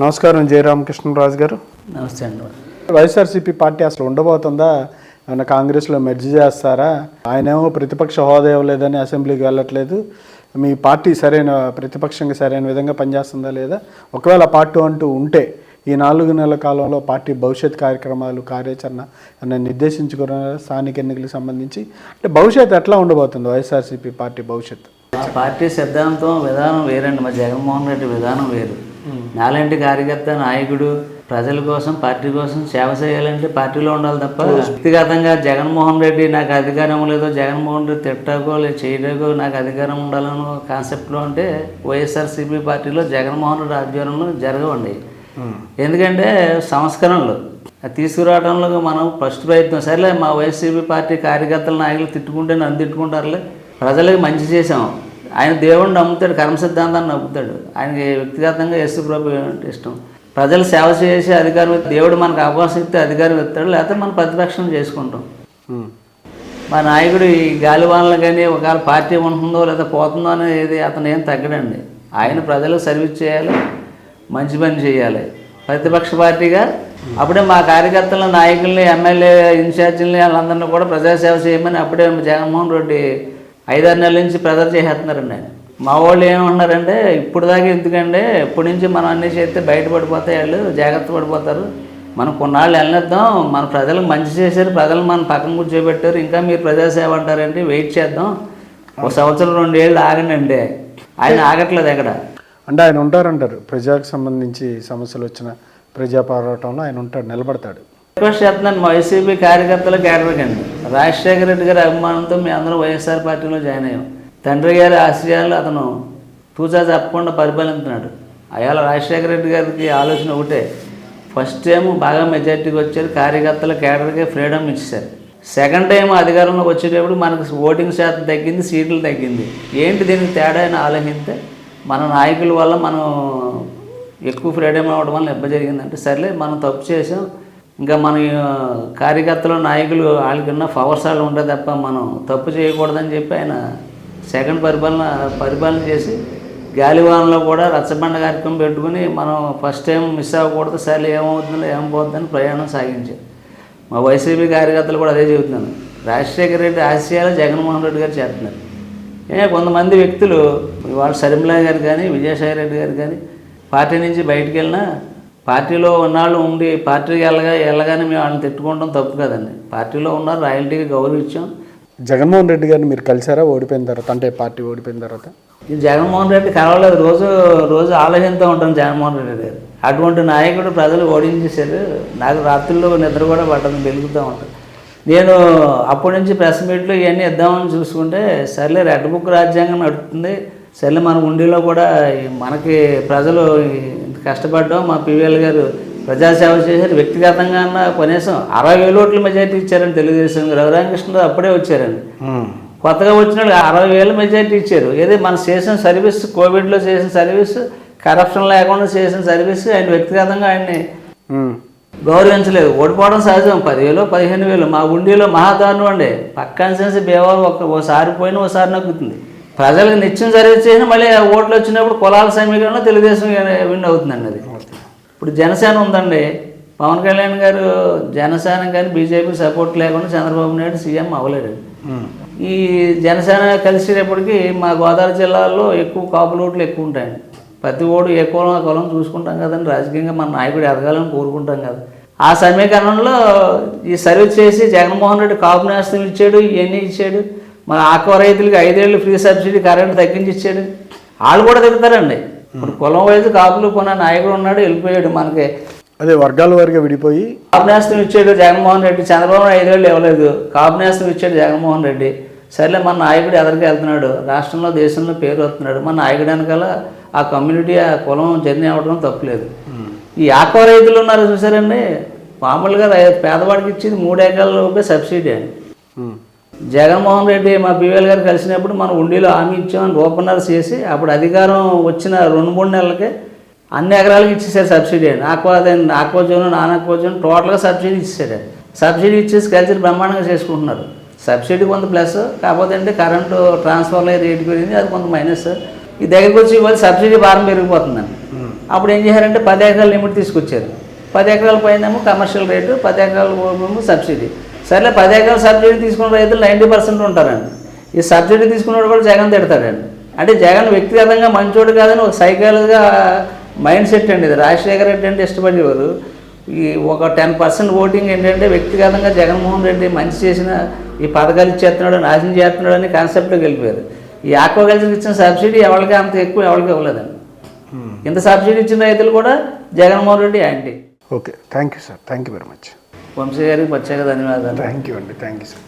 నమస్కారం జయరామకృష్ణరాజు గారు. నమస్తే అండి. వైఎస్ఆర్సీపీ పార్టీ అసలు ఉండబోతుందా? ఏమన్నా కాంగ్రెస్లో మెర్జ్ చేస్తారా? ఆయనేమో ప్రతిపక్ష హోదా ఇవ్వలేదని అసెంబ్లీకి వెళ్ళట్లేదు. మీ పార్టీ సరైన ప్రతిపక్షంగా సరైన విధంగా పనిచేస్తుందా లేదా? ఒకవేళ పార్టీ అంటూ ఉంటే ఈ నాలుగు నెలల కాలంలో పార్టీ భవిష్యత్ కార్యక్రమాలు కార్యాచరణ ఏమన్నా నిర్దేశించుకున్న స్థానిక ఎన్నికలకు సంబంధించి. అంటే భవిష్యత్తు ఎట్లా ఉండబోతుంది వైఎస్ఆర్సీపీ పార్టీ భవిష్యత్తు? మా పార్టీ సిద్ధాంతం విధానం వేరండి. మా జగన్మోహన్ రెడ్డి విధానం వేరు. నాలాంటి కార్యకర్త నాయకుడు ప్రజల కోసం పార్టీ కోసం సేవ చేయాలంటే పార్టీలో ఉండాలి తప్ప వ్యక్తిగతంగా జగన్మోహన్ రెడ్డి నాకు అధికారం లేదో జగన్మోహన్ రెడ్డి తిట్టకో లేదు చేయడాకో నాకు అధికారం ఉండాలని కాన్సెప్ట్లో అంటే వైఎస్ఆర్సీపీ పార్టీలో జగన్మోహన్ రెడ్డి ఆధ్వర్యంలో జరగవండి. ఎందుకంటే సంస్కరణలు తీసుకురావడంలో మనం ఫస్ట్ ప్రయత్నం. సరేలే మా వైసీపీ పార్టీ కార్యకర్తల నాయకులు తిట్టుకుంటే నన్ను తిట్టుకుంటారులే ప్రజలకు మంచి చేసాం ఆయన దేవుడిని నమ్ముతాడు కర్మ సిద్ధాంతాన్ని నమ్ముతాడు. ఆయనకి వ్యక్తిగతంగా యేసు ప్రభు అంటే ఇష్టం. ప్రజలు సేవ చేసే అధికారం దేవుడు మనకు అవకాశం ఇస్తే అధికారం ఇస్తాడు లేకపోతే మనం ప్రతిపక్షం చేసుకుంటాం. మా నాయకుడు ఈ గాలివానలు కానీ ఒకవేళ పార్టీ ఉంటుందో లేదా పోతుందో అనేది అతను ఏం తగ్గడండి. ఆయన ప్రజలకు సర్వీస్ చేయాలి మంచి పని చేయాలి. ప్రతిపక్ష పార్టీగా అప్పుడే మా కార్యకర్తల నాయకుల్ని ఎమ్మెల్యే ఇన్ఛార్జీలని వాళ్ళందరినీ కూడా ప్రజాసేవ చేయమని అప్పుడే జగన్మోహన్ రెడ్డి ఐదారు నెలల నుంచి ప్రెజర్ చేసేస్తున్నారండి ఆయన మా వాళ్ళు ఏమంటున్నారంటే ఇప్పుడు దాకా ఎందుకంటే ఇప్పటి నుంచి మనం అన్నీ చేస్తే బయటపడిపోతాయి వాళ్ళు జాగ్రత్త పడిపోతారు. మనం కొన్నాళ్ళు వెళ్ళనిద్దాం మన ప్రజలకు మంచి చేశారు ప్రజలు మన పక్కన కూర్చోబెట్టారు ఇంకా మీరు ప్రజాసేవ అంటారంటే వెయిట్ చేద్దాం. ఒక సంవత్సరం రెండేళ్ళు ఆగండి అంటే ఆయన ఆగట్లేదు ఎక్కడ? అంటే ఆయన ఉంటారంటారు. ప్రజలకు సంబంధించి సమస్యలు వచ్చిన ప్రజా పోరాటంలో ఆయన ఉంటాడు నిలబడతాడు. రిక్వెస్ట్ చేస్తున్నాను మా వైసీపీ కార్యకర్తలు కేటరకండి రాజశేఖర రెడ్డి గారి అభిమానంతో మేము అందరం వైఎస్ఆర్ పార్టీలో జాయిన్ అయ్యాం. తండ్రి గారి ఆశయాలు అతను తూచా చెప్పకుండా పరిపాలిస్తున్నాడు అయాల రాజశేఖర రెడ్డి గారికి ఆలోచన ఒకటే ఫస్ట్ టైం బాగా మెజార్టీకి వచ్చారు కార్యకర్తల కేడర్కే ఫ్రీడమ్ ఇచ్చారు సెకండ్ టైం అధికారంలోకి వచ్చేటప్పుడు మనకు ఓటింగ్ శాతం తగ్గింది సీట్లు తగ్గింది. ఏంటి దీనికి తేడా అని ఆలోచిస్తే మన నాయకుల వల్ల మనం ఎక్కువ ఫ్రీడమ్ అవ్వడం వల్ల ఇబ్బంది జరిగిందంటే సర్లే మనం తప్పు చేసాం ఇంకా మన కార్యకర్తలు నాయకులు వాళ్ళకున్న పవర్స్ వాళ్ళు ఉంటే తప్ప మనం తప్పు చేయకూడదని చెప్పి ఆయన సెకండ్ పరిపాలన పరిపాలన చేసి గాలివానలో కూడా రచ్చబండ కార్యక్రమం పెట్టుకుని మనం ఫస్ట్ టైం మిస్ అవ్వకూడదు సరే ఏమవుతుందో ఏమవుతుందని ప్రయాణం సాగించారు. మా వైసీపీ కార్యకర్తలు కూడా అదే చెబుతున్నాను రాజశేఖర రెడ్డి ఆశయాలు జగన్మోహన్ రెడ్డి గారు చేస్తున్నారు. ఏ కొంతమంది వ్యక్తులు వాళ్ళు శర్మిల గారు కానీ విజయసాయి రెడ్డి గారు కానీ పార్టీ నుంచి బయటకు వెళ్ళినా పార్టీలో ఉన్నాళ్ళు ఉండి పార్టీకి వెళ్ళగా వెళ్ళగానే మేము వాళ్ళని తిట్టుకోవడం తప్పు కదండి. పార్టీలో ఉన్నారు రాయల్టీకి గౌరవించాం జగన్మోహన్ రెడ్డి గారిని మీరు కలిసారా ఓడిపోయిన తర్వాత అంటే పార్టీ ఓడిపోయిన తర్వాత? ఈ జగన్మోహన్ రెడ్డి కలవలేదు. రోజు రోజు ఆలోచనతో ఉంటాం జగన్మోహన్ రెడ్డి గారు. అటువంటి నాయకుడు ప్రజలు ఓడించేశారు. నాకు రాత్రుల్లో నిద్ర కూడా పట్టదు వెలుగుతూ ఉంటుంది. నేను అప్పటి నుంచి ప్రెస్ మీట్లు ఇవన్నీ ఇద్దామని చూసుకుంటే సర్లే రెడ్ బుక్ రాజ్యాంగం నడుస్తుంది సర్లే మన ఉండిలో కూడా మనకి ప్రజలు కష్టపడ్డాం. మా పివిఎల్ గారు ప్రజాసేవ చేశారు. వ్యక్తిగతంగా అన్న కనీసం అరవై వేల ఓట్ల మెజార్టీ ఇచ్చారని తెలుగుదేశం రఘురామకృష్ణరావు అప్పుడే వచ్చారండి. కొత్తగా వచ్చిన వాళ్ళు అరవై వేల మెజార్టీ ఇచ్చారు. ఏదో మనం చేసిన సర్వీస్ కోవిడ్లో చేసిన సర్వీస్ కరప్షన్ లేకుండా చేసిన సర్వీస్ ఆయన వ్యక్తిగతంగా ఆయన్ని. గౌరవించలేదు. ఓడిపోవడం సహజం. పదివేలు పదిహేను వేలు. మా ఉండిలో మహాదారుణం అండి. పక్కన చేసి బేవా ఒక ఓసారి పోయిన ఓసారి నగ్గుతుంది. ప్రజలకు నిత్యం చేసిన మళ్ళీ ఓట్లు వచ్చినప్పుడు కులాల సమీకరణలో తెలుగుదేశం విన్ అవుతుందండి అది. ఇప్పుడు జనసేన ఉందండి. పవన్ కళ్యాణ్ గారు జనసేన కానీ బీజేపీ సపోర్ట్ లేకుండా చంద్రబాబు నాయుడు సీఎం అవ్వలేడు. ఈ జనసేన కలిసేటప్పటికి మా గోదావరి జిల్లాలో ఎక్కువ కాపు ఓట్లు ఎక్కువ ఉంటాయండి. ప్రతి ఓడు ఏ కులం ఆ కులం చూసుకుంటాం కదండి. రాజకీయంగా మన నాయకుడు ఎదగాలని కోరుకుంటాం కదా. ఆ సమీకరణంలో ఈ సర్వీస్ చేసి జగన్మోహన్ రెడ్డి కాపు నేస్తం ఇచ్చాడు ఇవన్నీ ఇచ్చాడు. మన ఆక్వా రైతులకి ఐదేళ్ళు ఫ్రీ సబ్సిడీ కరెంట్ తగ్గించి ఇచ్చాడు వాళ్ళు కూడా తిరుగుతారండి ఇప్పుడు కులం వైపు కాపులు కొన్న నాయకుడు ఉన్నాడు వెళ్ళిపోయాడు మనకి. అదే వర్గాల వారిగా విడిపోయి కాపునేస్తం ఇచ్చాడు జగన్మోహన్ రెడ్డి. చంద్రబాబు ఐదేళ్ళు ఇవ్వలేదు. కాపునేస్తం ఇచ్చాడు జగన్మోహన్ రెడ్డి. సర్లే మన నాయకుడు ఎదరికి వెళ్తున్నాడు? రాష్ట్రంలో దేశంలో పేరు వస్తున్నాడు. మన నాయకుడు వెనకాల ఆ కమ్యూనిటీ ఆ కులం జర్నీ అవ్వడం తప్పులేదు. ఈ ఆక్వా రైతులు ఉన్నారు చూసారండి. మామూలుగా పేదవాడికి ఇచ్చేది మూడు ఎకరాల రూపాయి సబ్సిడీ ఉమ్. జగన్మోహన్ రెడ్డి మా బీవీఎల్ గారు కలిసినప్పుడు మనం ఉండిలో హామీ ఇచ్చామని రూపన్నర చేసి అప్పుడు అధికారం వచ్చిన రెండు మూడు నెలలకే అన్ని ఎకరాలకు ఇచ్చేసారు సబ్సిడీ అండి aqua aqua zone non aqua zone టోటల్గా సబ్సిడీ ఇచ్చేసాడు సబ్సిడీ ఇచ్చేసి కల్చర్ బ్రహ్మాండంగా చేసుకుంటున్నారు. సబ్సిడీ కొంత ప్లస్ కాకపోతే అంటే కరెంటు ట్రాన్స్ఫర్లో రేటు పెరిగింది అది కొంత మైనస్. ఈ దగ్గరికి వచ్చి ఇవాళ సబ్సిడీ భారం పెరిగిపోతుందండి. అప్పుడు ఏం చేశారంటే పది ఎకరాల లిమిట్ తీసుకొచ్చారు. పది ఎకరాల పైన ఏమో కమర్షియల్ రేటు పది ఎకరాల సబ్సిడీ. సర్లే పది ఎకరాల సబ్సిడీ తీసుకున్న రైతులు నైంటీ పర్సెంట్ ఉంటారండి. ఈ సబ్సిడీ తీసుకున్నవాడు కూడా జగన్ తిడతాడండి. అంటే జగన్ వ్యక్తిగతంగా మంచోడు కాదని ఒక సైకాలజీగా మైండ్ సెట్ అండి ఇది. రాజశేఖర రెడ్డి అంటే ఇష్టపడేవారు. ఈ ఒక టెన్ పర్సెంట్ ఓటింగ్ ఏంటంటే వ్యక్తిగతంగా జగన్మోహన్ రెడ్డి మంచి చేసిన ఈ పథకాలు ఇచ్చేస్తున్నాడు నాశనం చేస్తున్నాడు అని కాన్సెప్ట్లోకి వెళ్ళిపోయారు. ఈ ఆక్వాకల్చర్కి ఇచ్చిన సబ్సిడీ ఎవరికి అంత ఎక్కువ ఎవరికి ఇవ్వలేదండి. ఇంత సబ్సిడీ ఇచ్చిన రైతులు కూడా Jaganmohan Reddy anti. Okay. Thank you sir. Thank you very much. Vamsi గారికి ప్రత్యేక ధన్యవాదాలు. థ్యాంక్ యూ అండి. Thank you sir